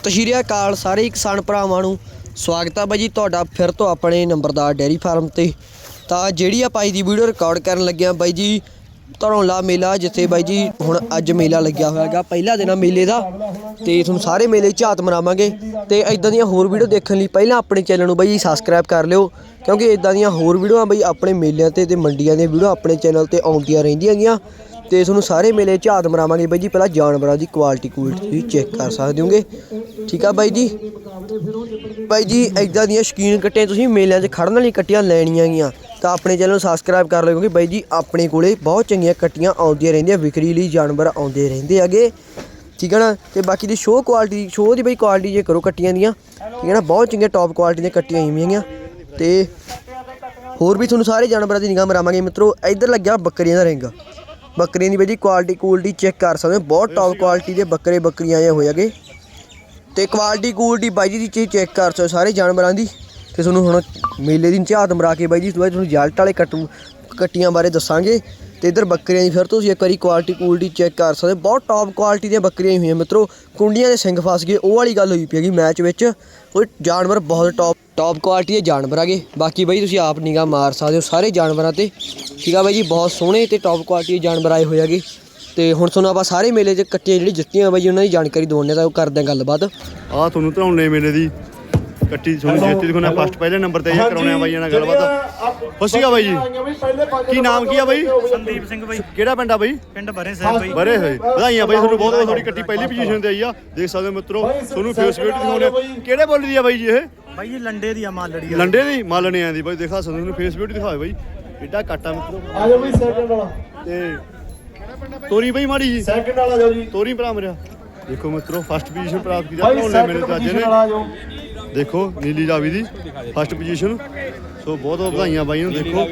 ਸਤਿ ਸ਼੍ਰੀ ਅਕਾਲ, ਸਾਰੇ ਕਿਸਾਨ ਭਰਾਵਾਂ ਨੂੰ ਸਵਾਗਤ ਆ ਬਾਈ ਜੀ। ਤੁਹਾਡਾ ਫਿਰ ਤੋਂ ਆਪਣੇ ਨੰਬਰਦਾਰ ਡੈਰੀ ਫਾਰਮ ਤੇ। ਤਾਂ ਜਿਹੜੀ ਆਪਾਂ ਅੱਜ ਦੀ ਵੀਡੀਓ ਰਿਕਾਰਡ ਕਰਨ ਲੱਗਿਆ ਬਾਈ ਜੀ ਧਰੌਲਾ ਮੇਲਾ, ਜਿੱਥੇ ਬਾਈ ਜੀ ਹੁਣ ਅੱਜ ਮੇਲਾ ਲੱਗਿਆ ਹੋਇਆ ਹੈਗਾ, ਪਹਿਲਾ ਦਿਨ ਆ ਮੇਲੇ ਦਾ। ਤੇ ਤੁਹਾਨੂੰ ਸਾਰੇ ਮੇਲੇ ਝਾਤ ਮਨਾਵਾਂਗੇ। ਤੇ ਇਦਾਂ ਦੀਆਂ ਹੋਰ ਵੀਡੀਓ ਦੇਖਣ ਲਈ ਪਹਿਲਾਂ ਆਪਣੇ ਚੈਨਲ ਨੂੰ ਬਾਈ ਜੀ ਸਬਸਕ੍ਰਾਈਬ ਕਰ ਲਿਓ, ਕਿਉਂਕਿ ਇਦਾਂ ਦੀਆਂ ਹੋਰ ਵੀਡੀਓਆਂ ਬਾਈ ਆਪਣੇ ਮੇਲਿਆਂ ਤੇ ਤੇ ਮੰਡੀਆਂ ਦੀਆਂ ਵੀਡੀਓ ਆਪਣੇ ਚੈਨਲ ਤੇ ਆਉਂਦੀਆਂ ਰਹਿੰਦੀਆਂ ਗੀਆਂ ਤੇ ਤੁਹਾਨੂੰ ਸਾਰੇ ਮੇਲੇ ਝਾਤ ਮਰਾਵਾਂਗੇ ਬਾਈ ਜੀ, ਪਹਿਲਾਂ ਜਾਨਵਰਾਂ ਦੀ ਕੁਆਲਿਟੀ ਕੁਆਲਿਟੀ ਤੁਸੀਂ ਚੈੱਕ ਕਰ ਸਕਦੇ ਹੋਗੇ ਠੀਕ ਆ ਬਾਈ ਜੀ? ਬਾਈ ਜੀ ਐਦਾਂ ਦੀਆਂ ਸ਼ਕੀਨ ਕੱਟੀਆਂ ਤੁਸੀਂ ਮੇਲਿਆਂ 'ਚ ਖੜਨ ਵਾਲੀ ਕੱਟੀਆਂ ਲੈਣੀਆਂ ਗੀਆਂ। ਤਾਂ ਆਪਣੇ ਚੈਨਲ ਨੂੰ ਸਬਸਕ੍ਰਾਈਬ ਕਰ ਲਿਓ ਕਿਉਂਕਿ ਬਾਈ ਜੀ, ਆਪਣੇ ਕੋਲੇ ਬਹੁਤ ਚੰਗੀਆਂ ਕੱਟੀਆਂ ਆਉਂਦੀਆਂ ਰਹਿੰਦੀਆਂ, ਵਿਕਰੀ ਲਈ ਜਾਨਵਰ ਆਉਂਦੇ ਰਹਿੰਦੇ ਹੈਗੇ। ਠੀਕ ਹੈ ਨਾ? ਤੇ ਬਾਕੀ ਦੀ ਸ਼ੋਅ ਕੁਆਲਿਟੀ ਸ਼ੋਅ ਦੀ ਬਈ ਕੁਆਲਿਟੀ ਜੇ ਕਰੋ ਕੱਟੀਆਂ ਦੀਆਂ, ਠੀਕ ਹੈ ਨਾ? ਬਹੁਤ ਚੰਗੀਆਂ ਟੌਪ ਕੁਆਲਿਟੀ ਦੀਆਂ ਕੱਟੀਆਂ ਆਈਆਂ ਹੈਗੀਆਂ ਤੇ ਹੋਰ ਵੀ ਤੁਹਾਨੂੰ ਸਾਰੇ ਜਾਨਵਰਾਂ ਦੀ ਨਿਗਾਹ ਮਰਾਵਾਂਗੇ ਮਿੱਤਰੋ, ਇੱਧਰ ਲੱਗਿਆ ਬੱਕਰੀਆਂ ਦਾ ਰਿੰਗ। ਬੱਕਰੀਆਂ ਦੀ ਬਈ ਜੀ ਕੁਆਲਿਟੀ ਕੁਆਲਿਟੀ ਚੈੱਕ ਕਰ ਸਕਦੇ ਹੋ। ਬਹੁਤ ਟੌਪ ਕੁਆਲਿਟੀ ਦੇ ਬੱਕਰੇ ਬੱਕਰੀਆਂ ਆਏ ਹੋਏ ਹੈਗੇ। ਤੇ ਕੁਆਲਿਟੀ ਕੁਆਲਿਟੀ ਬਾਈ ਜੀ ਦੀ ਚੀਜ਼ ਚੈੱਕ ਕਰ ਸਕਦੇ ਹੋ ਸਾਰੇ ਜਾਨਵਰਾਂ ਦੀ। ਤੇ ਤੁਹਾਨੂੰ ਹੁਣ ਮੇਲੇ ਦੀ ਝਾਤ ਮਰਾ ਕੇ ਬਾਈ ਜੀ ਤੁਹਾਨੂੰ ਤੁਹਾਨੂੰ ਜਲਟ ਵਾਲੇ ਕੱਟੂ ਕੱਟੀਆਂ ਬਾਰੇ ਦੱਸਾਂਗੇ। ਤੇ ਇਧਰ ਬੱਕਰੀਆਂ ਦੀ ਫਿਰ ਤੁਸੀਂ ਇੱਕ ਵਾਰੀ ਕੁਆਲਿਟੀ ਕੁਆਲਿਟੀ ਚੈੱਕ ਕਰ ਸਕਦੇ ਹੋ। ਬਹੁਤ ਟੌਪ ਕੁਆਲਿਟੀ ਦੀਆਂ ਬੱਕਰੀਆਂ ਹੋਈਆਂ ਮਿੱਤਰੋ। ਕੁੰਡੀਆਂ ਦੇ ਸਿੰਘ ਫਸ ਗਏ। ਉਹ ਵਾਲੀ ਗੱਲ ਹੋਈ ਪਈ ਹੈਗੀ ਮੈਚ ਵਿੱਚ। ਕੋਈ ਜਾਨਵਰ ਬਹੁਤ ਟੌਪ ਟੌਪ ਕੁਆਲਿਟੀ ਦੇ ਜਾਨਵਰ ਹੈਗੇ। ਬਾਕੀ ਬਾਈ ਤੁਸੀਂ ਆਪ ਨਿਗਾਹ ਮਾਰ ਸਕਦੇ ਹੋ ਸਾਰੇ ਜਾਨਵਰਾਂ ਤੇ। ਠੀਕ ਆ ਬਾਈ ਜੀ, ਬਹੁਤ ਸੋਹਣੇ ਤੇ ਟੌਪ ਕੁਆਲਿਟੀ ਦੇ ਜਾਨਵਰ ਆਏ ਹੋਏ ਹੈਗੇ। ਤੇ ਹੁਣ ਤੁਹਾਨੂੰ ਆਪਾਂ ਸਾਰੇ ਮੇਲੇ 'ਚ ਕੱਟੀਆਂ ਜਿਹੜੀ ਜੁੱਤੀਆਂ ਬਾਈ ਜੀ, ਉਹਨਾਂ ਦੀ ਜਾਣਕਾਰੀ ਦਵਾਉਂਦੇ ਤਾਂ ਉਹ ਕਰਦੇ ਹਾਂ ਗੱਲਬਾਤ। ਆ ਤੁਹਾਨੂੰ ਧਰੌਣੇ ਮੇਲੇ ਦੀ। ਕੱਟੀ ਤੁਹਾਨੂੰ ਜੇਤੀ ਦਿਖਾਉਣਾ ਫਸਟ ਪਹਿਲੇ ਨੰਬਰ ਤੇ ਇਹ ਕਰਾਉਣੇ ਆ ਬਾਈਆਂ ਨਾਲ ਗੱਲਬਾਤ। ਫਸੀਗਾ ਬਾਈ ਜੀ। ਕੀ ਨਾਮ ਕੀ ਆ ਬਾਈ? ਸੰਦੀਪ ਸਿੰਘ ਬਾਈ। ਕਿਹੜਾ ਪਿੰਡ ਆ ਬਾਈ? ਪਿੰਡ ਬਰੇ ਸਾਹਿਬ ਬਾਈ। ਬਰੇ ਹੋਏ ਵਧਾਈਆਂ ਬਾਈ ਤੁਹਾਨੂੰ ਬਹੁਤ ਬਹੁਤ ਤੁਹਾਡੀ ਕੱਟੀ ਪਹਿਲੀ ਪੋਜੀਸ਼ਨ ਤੇ ਆਈ ਆ। ਦੇਖ ਸਕਦੇ ਹੋ ਮਿੱਤਰੋ ਤੁਹਾਨੂੰ ਫੇਸ ਵੀਡੀਓ ਦਿਖਾਉਣੇ ਆ। ਕਿਹੜੇ ਬੋਲੀ ਦੀ ਆ ਬਾਈ ਜੀ ਇਹ? ਬਾਈ ਜੀ ਲੰਡੇ ਦੀ ਆ ਮਾਲੜੀ ਆ ਲੰਡੇ ਦੀ ਮਾਲਣਿਆਂ ਦੀ। ਬਾਈ ਦੇਖਾ ਸਕਦੇ ਹੋ ਤੁਹਾਨੂੰ ਫੇਸ ਵੀਡੀਓ ਦਿਖਾਓ ਬਾਈ। ਏਡਾ ਕੱਟਾ ਮਿੱਤਰੋ। ਆ ਜਾਓ ਬਈ ਸੈਕਿੰਡ ਵਾਲਾ। ਤੇ ਤੋਰੀ ਬਾਈ ਮਾੜੀ ਜੀ। ਸੈਕਿੰਡ ਵਾਲਾ ਜਾਓ ਜੀ। ਤੋਰੀ ਭਰਾ ਮੇਰਾ। ਦੇਖੋ ਮਿੱਤਰੋ ਫਸਟ ਪੋਜੀਸ਼ਨ ਪ੍ਰਾਪਤ ਕੀਤਾ ਬਾਈ ਧਰੌਣੇ ਮੇਰੇ ਸੈਕਿੰਡ ਤੇ ਅੱਜ ਪੋਜੀਸ਼ਨ ਨੇ ਵਾਲਾ ਜਾਓ। ਦੇਖੋ ਨੀਲੀ ਰਾਵੀ ਦੀ ਫਸਟ ਪੋਜੀਸ਼ਨ ਸੋ ਬਹੁਤ ਬਹੁਤ ਵਧਾਈਆਂ ਬਾਈ ਨੂੰ ਦੇਖੋ।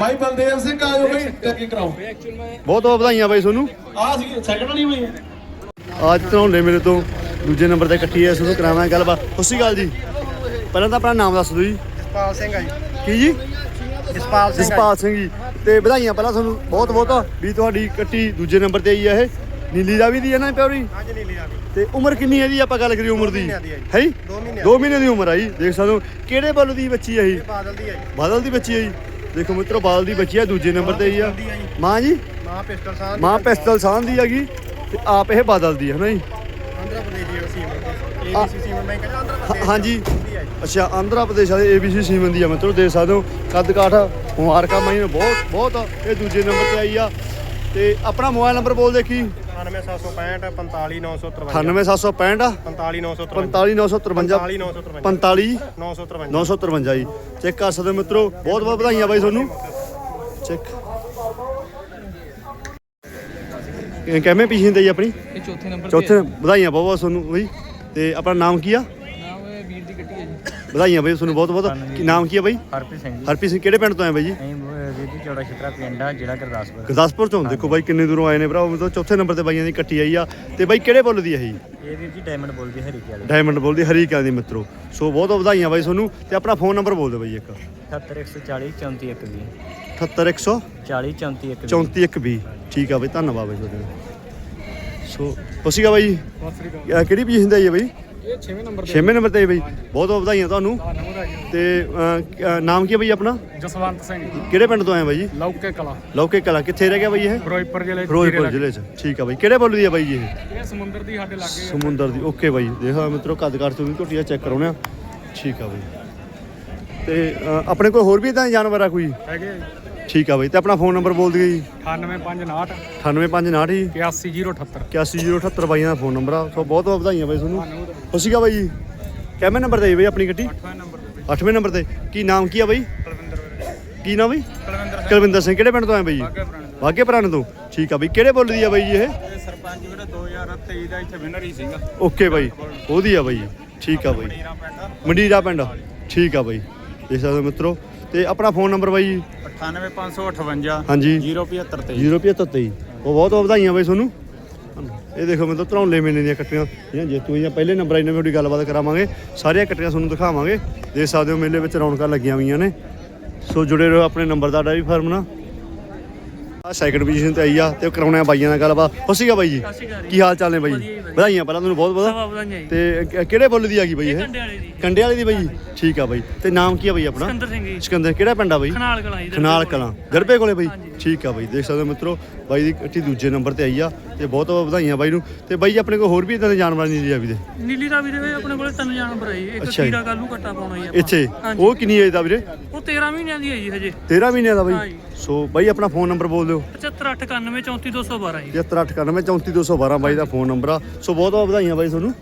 ਬਾਈ ਬਲਦੇਵ ਸਿੰਘ ਆ ਜਾਓ ਬਈ ਚੈਕਿੰਗ ਕਰਾਓ। ਬਹੁਤ ਬਹੁਤ ਵਧਾਈਆਂ ਬਾਈ ਤੁਹਾਨੂੰ। ਆ ਸੀ ਸੈਕਿੰਡ ਵਾਲੀ ਬਈ ਅੱਜ ਧਰੌਲੇ ਮੇਰੇ ਤੋਂ ਦੂਜੇ ਨੰਬਰ ਤੇ ਇਕੱਠੀ ਐ ਤੁਹਾਨੂੰ ਕਰਾਵਾਂਗੇ ਗੱਲਬਾਤ। ਸਤਿ ਸ਼੍ਰੀ ਅਕਾਲ ਜੀ। ਪਹਿਲਾਂ ਤਾਂ ਆਪਣਾ ਨਾਮ ਦੱਸ ਦਿਓ ਜੀ। ਜਸਪਾਲ ਸਿੰਘ ਆ ਜੀ। ਕੀ ਜੀ? ਜਸਪਾਲ ਜਸਪਾਲ ਸਿੰਘ ਜੀ। ਤੇ ਵਧਾਈਆਂ ਪਹਿਲਾਂ ਤੁਹਾਨੂੰ ਬਹੁਤ ਬਹੁਤ। ਵੀ ਤੁਹਾਡੀ ਕੱਟੀ ਦੂਜੇ ਨੰਬਰ ਤੇ ਆਈ ਹੈ ਇਹ। ਨੀਲੀ ਦਾ ਵੀ ਦੀ ਹੈ ਨਾ ਪਿਓਰੀ ਹਾਂਜੀ ਨੀਲੀ ਆ ਤੇ ਉਮਰ ਕਿੰਨੀ ਹੈ ਜੀ ਆਪਾਂ ਗੱਲ ਕਰੀਏ ਉਮਰ ਦੀ? ਹੈ ਜੀ। ਹੈ ਜੀ? ਦੋ ਮਹੀਨਿਆਂ 2 ਮਹੀਨੇ ਦੀ ਉਮਰ ਆ ਜੀ ਦੇਖ ਸਕਦੇ ਹੋ। ਕਿਹੜੇ ਬਲ ਦੀ ਬੱਚੀ ਹੈ ਇਹ ਬਾਦਲ ਦੀ ਆ ਜੀ। ਬਾਦਲ ਦੀ ਬੱਚੀ ਹੈ ਜੀ। ਦੇਖੋ ਮਿੱਤਰੋ ਬਾਦਲ ਦੀ ਬੱਚੀ ਹੈ ਦੂਜੇ ਨੰਬਰ ਤੇ ਆਈ ਆ। ਮਾਂ ਜੀ? ਮਾਂ ਪਿਸਟਲ ਸਾਹਿਬ ਮਾਂ ਪਿਸਤਲ ਸਾਹ ਦੀ ਹੈਗੀ। ਤੇ ਆਪ ਇਹ ਬਾਦਲ ਦੀ ਹੈ ਨਾ ਜੀ? ਆਂਧਰਾ ਪ੍ਰਦੇਸ਼ ਦੀ ਸੀਮਨ ਏਬੀਸੀ ਸੀਮਨ ਚ ਆਂਧਰਾ ਹਾਂ- ਪ੍ਰਦੇਸ਼ ਹਾਂਜੀ। ਅੱਛਾ ਆਂਧਰਾ ਪ੍ਰਦੇਸ਼ ਵਾਲੇ ਏਬੀਸੀ ਸੀਮਨ ਦੀ ਆ। ਮਿੱਤਰੋ ਦੇਖ ਸਕਦੇ ਹੋ ਕੱਦ ਕਾਠ ਮੁਬਾਰਕਾਂ ਮਾਈ ਨੂੰ ਬਹੁਤ ਬਹੁਤ ਇਹ ਦੂਜੇ ਨੰਬਰ ਤੇ ਆਈ ਆ। ਤੇ ਆਪਣਾ ਮੋਬਾਈਲ ਨੰਬਰ ਬੋਲ ਦੇਖੀ। 98765 45953 98765 45953 45953 45 953 953 ਜੀ। ਚੈੱਕ ਕਰ ਸਕਦੇ ਮਿੱਤਰੋ ਬਹੁਤ ਬਹੁਤ ਵਧਾਈਆਂ ਬਾਈ ਤੁਹਾਨੂੰ। ਚੈੱਕ। ਕਿਵੇਂ ਪੀਛੇ ਤੇ ਜੀ ਆਪਣੀ? ਇਹ ਚੌਥੇ ਨੰਬਰ ਚੌਥੇ ਵਧਾਈਆਂ ਬਹੁਤ ਬਹੁਤ ਤੁਹਾਨੂੰ ਬਈ। ਤੇ ਆਪਣਾ ਨਾਮ ਕੀ ਆ ਨਾਮ ਇਹ ਵੀਰ ਦੀ ਗੱਟੀ ਹੈ ਜੀ। ਵਧਾਈਆਂ ਬਾਈ ਤੁਹਾਨੂੰ ਬਹੁਤ ਬਹੁਤ ਕੀ ਨਾਮ ਕੀ ਆ ਬਾਈ? ਹਰਪ੍ਰੀਤ ਸਿੰਘ ਜੀ। ਹਰਪ੍ਰੀਤ ਸਿੰਘ ਕਿਹੜੇ ਪਿੰਡ ਤੋਂ ਆਏ ਬਾਈ ਜੀ? ਅਸੀਂ ਜੀ ਚੌੜਾ ਛਿੱਤਰਾ ਪਿੰਡ ਆ ਜ਼ਿਲ੍ਹਾ ਗੁਰਦਾਸਪੁਰ। ਗੁਰਦਾਸਪੁਰ ਤੋਂ? ਦੇਖੋ ਬਾਈ ਕਿੰਨੇ ਦੂਰੋਂ ਆਏ ਨੇ ਭਰਾ ਮਤਲਬ ਚੌਥੇ ਨੰਬਰ ਤੇ ਬਾਈਆਂ ਦੀ ਕੱਟੀ ਆਈ ਆ। ਤੇ ਬਾਈ ਕਿਹੜੇ ਬੁੱਲ ਦੀ ਆ ਇਹ? ਇਹ ਵੀਰ ਜੀ ਡਾਇਮੰਡ ਬੋਲਦੀ ਹਰੀਕੇ ਵਾਲੇ ਡਾਇਮੰਡ ਬੋਲਦੀ ਹਰੀਕਾਂ ਦੀ ਮਿੱਤਰੋ। ਸੋ ਬਹੁਤ ਬਹੁਤ ਵਧਾਈਆਂ ਬਾਈ ਤੁਹਾਨੂੰ। ਤੇ ਆਪਣਾ ਫੋਨ ਨੰਬਰ ਬੋਲ ਦਿਓ ਬਾਈ ਇੱਕ। 78140 34120 78100 40 34120 3420 ਠੀਕ ਆ ਬਾਈ ਧੰਨਵਾਦ ਬਾਈ ਤੁਹਾਡਾ। ਸੋ ਤੁਸੀਂ ਕਾ ਬਾਈ। ਅਹ ਕਿਹੜੀ ਤੇ ਆਈ ਹੈ ਬਾਈ? ਇਹ 6ਵੇਂ ਨੰਬਰ 6ਵੇਂ ਨੰਬਰ ਤੇ ਆਈ ਬਾਈ। ਬਹੁਤ ਬਹੁਤ ਵਧਾਈਆਂ ਤੁਹਾਨੂੰ। ਤੇ ਅਹ, ਨਾਮ ਕੀ ਹੈ ਬਾਈ ਆਪਣਾ? ਜਸਵੰਤ ਸਿੰਘ। ਕਿਹੜੇ ਪਿੰਡ ਤੋਂ ਆਏ ਬਾਈ ਜੀ? ਲੌਕੇ ਕਲਾ। ਲੌਕੇ ਕਲਾ। ਕਿੱਥੇ ਰਹਿ ਗਿਆ ਬਾਈ ਇਹ? ਫਿਰੋਜ਼ਪੁਰ ਜ਼ਿਲ੍ਹੇ ਚ ਫਿਰੋਜ਼ਪੁਰ ਜ਼ਿਲ੍ਹੇ 'ਚ। ਠੀਕ ਆ ਬਾਈ। ਕਿਹੜੇ ਬੋਲੀ ਦੀ ਆ ਬਾਈ ਜੀ ਇਹ? ਇਹ ਸਮੁੰਦਰ ਦੀ ਸਾਡੇ ਲਾਗੇ ਸਮੁੰਦਰ ਦੀ। ਓਕੇ ਬਾਈ। ਦੇਖੋ ਮਿੱਤਰੋ ਕੱਦ ਕਾਠ ਤੋਂ ਵੀ ਝੋਟੀਆਂ ਚੈੱਕ ਕਰਾਉਣੇ ਆ। ਠੀਕ ਆ ਬਾਈ। ਤੇ ਆਪਣੇ ਕੋਲ ਹੋਰ ਵੀ ਇਦਾਂ ਜਾਨਵਰ ਆ ਕੋਈ? ਹੈਗੇ ਠੀਕ ਆ ਬਾਈ। ਤੇ ਆਪਣਾ ਫੋਨ ਨੰਬਰ ਬੋਲ ਦਿਓ ਜੀ। 98559 98559 ਜੀ। 81078 81078 ਬਾਈਆਂ ਦਾ ਫੋਨ ਨੰਬਰ ਆ। ਸੋ ਬਹੁਤ ਬਹੁਤ ਵਧਾਈਆਂ ਬਾਈ ਤੁਹਾਨੂੰ। ਖੁਸ਼ੀ ਆ ਬਾਈ ਜੀ। ਕਿਵੇਂ ਨੰਬਰ ਤੇ ਬਾਈ ਆਪਣੀ ਗੱਡੀ? 8ਵੇਂ ਨੰਬਰ ਤੇ 8ਵੇਂ ਨੰਬਰ ਤੇ। ਕੀ ਨਾਮ ਕੀ ਆ ਬਾਈ? ਕੁਲਵਿੰਦਰ ਕੀ ਨਾਮ ਬਾਈ? ਕੁਲਵਿੰਦਰ ਕੁਲਵਿੰਦਰ ਸਿੰਘ। ਕਿਹੜੇ ਪਿੰਡ ਤੋਂ ਆਏ ਬਾਈ ਜੀ? ਸਿੰਘ ਵਾਗੇ ਪੁਰਾਣੇ ਤੋਂ। ਠੀਕ ਆ ਬਾਈ। ਕਿਹੜੇ ਬੋਲੀ ਦੀ ਆ ਬਾਈ ਜੀ ਇਹ? ਸਰਪੰਚ ਵੀਰੇ 2023 ਦਾ ਇੱਥੇ ਵਿਨਰ ਹੀ ਸੀਗਾ। ਓਕੇ ਬਾਈ। ਉਹਦੀ ਆ ਬਾਈ। ਠੀਕ ਆ ਬਾਈ। ਮੰਡੀਰਾ ਪਿੰਡ। ਠੀਕ ਆ ਬਾਈ। ਦੇਖ ਸਕਦੇ ਮਿੱਤਰੋ। ਤੇ ਆਪਣਾ ਫੋਨ ਨੰਬਰ ਬਾਈ ਜੀ? 98558 ਹਾਂਜੀ। 07523 07523 ਉਹ ਬਹੁਤ ਵਧਾਈਆਂ ਬਾਈ ਤੁਹਾਨੂੰ। ਇਹ ਦੇਖੋ ਮੈਂ ਤਾਂ ਧਰੌਲੇ ਮੇਲੇ ਦੀਆਂ ਕੱਟੀਆਂ ਜਿਹੜੀਆਂ ਜੇਤੂ ਜਾਂ ਪਹਿਲੇ ਨੰਬਰ ਆਈ ਨੇ ਤੁਹਾਡੀ ਗੱਲਬਾਤ ਕਰਾਵਾਂਗੇ। ਸਾਰੀਆਂ ਕੱਟੀਆਂ ਤੁਹਾਨੂੰ ਦਿਖਾਵਾਂਗੇ। ਦੇਖ ਸਕਦੇ ਹੋ ਮੇਲੇ ਵਿੱਚ ਰੌਣਕਾਂ ਲੱਗੀਆਂ ਹੋਈਆਂ ਨੇ। ਸੋ ਜੁੜੇ ਰਹੋ ਆਪਣੇ ਨੰਬਰ ਦਾ ਡਾਇਰੀ ਫਾਰਮ ਨਾਲ। ਆ ਸੈਕੰਡ ਪੋਜੀਸ਼ਨ ਤੇ ਆਈ ਆ ਤੇ ਕਰਾਉਣਾ ਬਾਈਆਂ ਨਾਲ ਗੱਲਬਾਤ। ਹੋ ਸੀਗਾ ਬਾਈ ਜੀ? ਕੀ ਹਾਲ ਚਾਲ ਨੇ ਬਾਈ? ਵਧਾਈਆਂ ਪਹਿਲਾਂ ਤੁਹਾਨੂੰ ਬਹੁਤ ਬਹੁਤ। ਤੇ ਕਿਹੜੇ ਬੁੱਲ ਦੀ ਆ ਗਈ ਬਾਈ ਇਹ? ਕੰਡੇ ਵਾਲੇ ਦੀ। ਬਾਈ ਠੀਕ ਆ ਬਾਈ। ਤੇ ਨਾਮ ਕੀ ਆ ਬਾਈ ਆਪਣਾ? ਸਿਕੰਦਰ ਸਿੰਘ ਜੀ। ਸਿਕੰਦਰ ਕਿਹੜਾ ਪਿੰਡ ਆ ਬਾਈ? ਖਨਾਲ ਕਲਾਂ ਜੀ ਖਨਾਲ ਕਲਾਂ। ਗਰਬੇ ਕੋਲੇ ਬਾਈ? ਠੀਕ ਆ ਬਾਈ ਦੇਖ ਸਕਦੇ ਹੋ ਮਿੱਤਰੋ ਬਾਈ ਦੀ ਕੱਟੀ ਦੂਜੇ ਨੰਬਰ ਤੇ ਆਈ ਆ ਤੇ ਬਹੁਤ ਬਹੁਤ ਵਧਾਈਆਂ ਬਾਈ ਨੂੰ। ਤੇ ਬਾਈ ਆਪਣੇ ਕੋਲ ਹੋਰ ਵੀ ਇਦਾਂ ਦੇ ਜਾਨਵਰ ਨਹੀਂ ਜੀ ਆ ਵੀ ਦੇ? ਨੀਲੀ ਰਾਵੀ ਦੇ ਆਪਣੇ ਕੋਲੇ ਤਿੰਨ ਜਾਨਵਰ ਆਈ ਇੱਕ। ਕੀੜਾ ਕਾਲੂ ਕੱਟਾ ਪਾਉਣਾ ਜੀ ਇੱਥੇ। ਉਹ ਕਿੰਨੀ ਏਜ ਦਾ ਵੀਰੇ? ਉਹ 13 ਮਹੀਨਿਆਂ ਦੀ ਹੈ ਜੀ ਹਜੇ। 13 ਮਹੀਨਿਆਂ ਦਾ ਬਾਈ। ਸੋ ਬਾਈ ਆਪਣਾ ਫੋਨ ਨੰਬਰ ਬੋਲ ਦਿਓ। 75891 34212 ਜੀ। 798934212 ਬਾਈ ਦਾ ਫੋਨ ਨੰਬਰ ਆ। ਸੋ ਬਹੁਤ ਬਹੁਤ ਵਧਾਈਆਂ ਬਾਈ ਤੁਹਾਨੂੰ।